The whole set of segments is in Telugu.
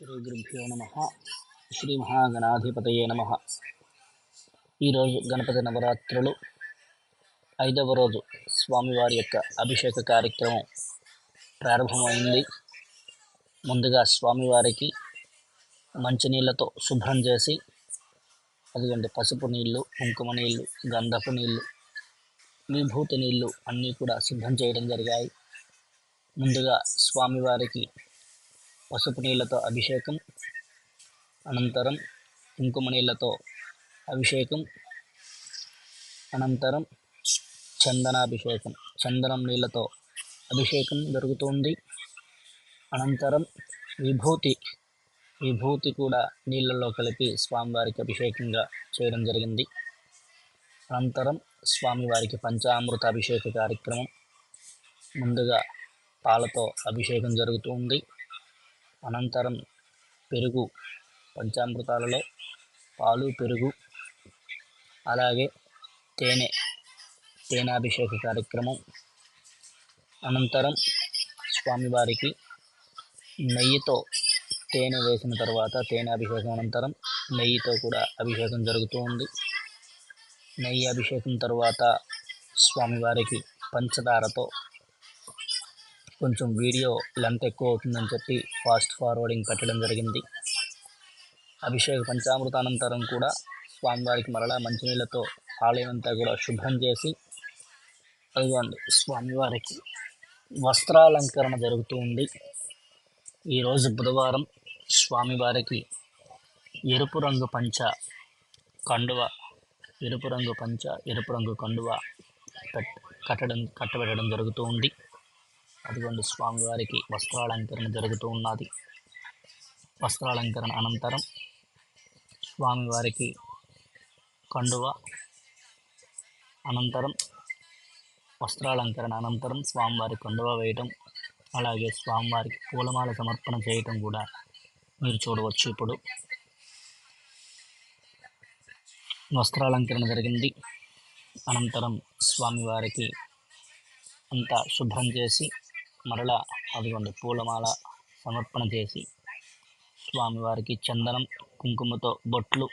శ్రీ గురుభ్యో నమ. శ్రీ మహాగణాధిపతయే నమ ఈరోజు గణపతి నవరాత్రులు ఐదవ రోజు స్వామివారి యొక్క అభిషేక కార్యక్రమం ప్రారంభమైంది. ముందుగా స్వామివారికి మంచినీళ్ళతో శుభ్రం చేసి అదిగంటే పసుపు నీళ్ళు కుంకుమ నీళ్ళు గంధపు నీళ్ళు విభూతి నీళ్ళు అన్నీ కూడా సిద్ధం చేయడం జరిగాయి. ముందుగా స్వామివారికి పసుపు నీళ్ళతో అభిషేకం అనంతరం కుంకుమ నీళ్ళతో అభిషేకం అనంతరం చందనాభిషేకం చందనం నీళ్ళతో అభిషేకం జరుగుతుంది. అనంతరం విభూతి విభూతి కూడా నీళ్ళలో కలిపి స్వామివారికి అభిషేకంగా చేయడం జరిగింది. అనంతరం స్వామివారికి పంచామృత అభిషేక కార్యక్రమం ముందుగా పాలతో అభిషేకం జరుగుతుంది. అనంతరం పెరుగు పంచామృతాలలో పాలు పెరుగు అలాగే తేనె తేనాభిషేక కార్యక్రమం. అనంతరం స్వామివారికి నెయ్యితో తేనె వేసిన తర్వాత తేనె అభిషేకం అనంతరం నెయ్యితో కూడా అభిషేకం జరుగుతూ ఉంది. నెయ్యి అభిషేకం తర్వాత స్వామివారికి పంచదారతో కొంచెం వీడియో లెంత్ ఎక్కువ అవుతుందని చెప్పి ఫాస్ట్ ఫార్వర్డింగ్ పెట్టడం జరిగింది. అభిషేక పంచామృతానంతరం కూడా స్వామివారికి మరలా మంచినీళ్ళతో ఆలయం అంతా కూడా శుభ్రం చేసి అదిగోండి స్వామివారికి వస్త్రాలంకరణ జరుగుతూ ఉంది. ఈరోజు బుధవారం స్వామివారికి ఎరుపు రంగు పంచ కండువ ఎరుపు రంగు పంచ ఎరుపు రంగు కండువ కట్ కట్టడం కట్టబెట్టడం జరుగుతూ ఉంది. అదిగోండి స్వామివారికి వస్త్రాలంకరణ జరుగుతూ ఉన్నది. వస్త్రాలంకరణ అనంతరం స్వామివారికి కండువ అనంతరం వస్త్రాలంకరణ అనంతరం స్వామివారి కండువ వేయటం అలాగే స్వామివారికి పూలమాల సమర్పణ చేయటం కూడా మీరు చూడవచ్చు ఇప్పుడు. వస్త్రాలంకరణ జరిగింది. అనంతరం స్వామివారికి అంతా శుభ్రం చేసి మరలా అదిగోండి పూలమాల సమర్పణ చేసి స్వామివారికి చందనం కుంకుమతో బొట్లు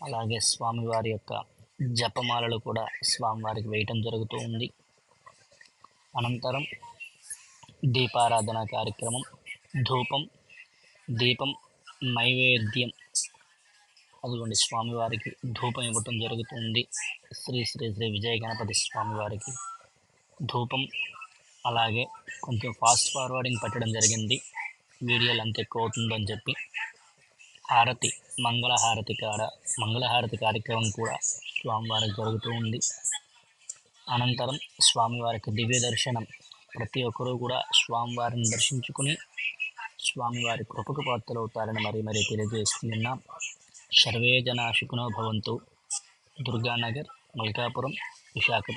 అలాగే స్వామివారి యొక్క జపమాలలు కూడా స్వామివారికి వేయటం జరుగుతూ ఉంది. అనంతరం దీపారాధన కార్యక్రమం ధూపం దీపం నైవేద్యం అదిగోండి స్వామివారికి ధూపం ఇవ్వటం జరుగుతుంది శ్రీ శ్రీ శ్రీ విజయ గణపతి స్వామివారికి ధూపం అలాగే కొంచెం ఫాస్ట్ ఫార్వర్డింగ్ పెట్టడం జరిగింది. వీడియోలు అంత ఎక్కువ అవుతుందని చెప్పి. హారతి మంగళహారతి కాడ మంగళహారతి కార్యక్రమం కూడా స్వామివారికి జరుగుతూ ఉంది. అనంతరం స్వామివారికి దివ్య దర్శనం. ప్రతి ఒక్కరూ కూడా స్వామివారిని దర్శించుకుని స్వామివారి కృపకు పాత్రలవుతారని మరీ మరీ తెలియజేస్తున్నాం సర్వే జనాశుకునో భవంతు. దుర్గానగర్ మల్కాపురం విశాఖపట్నం.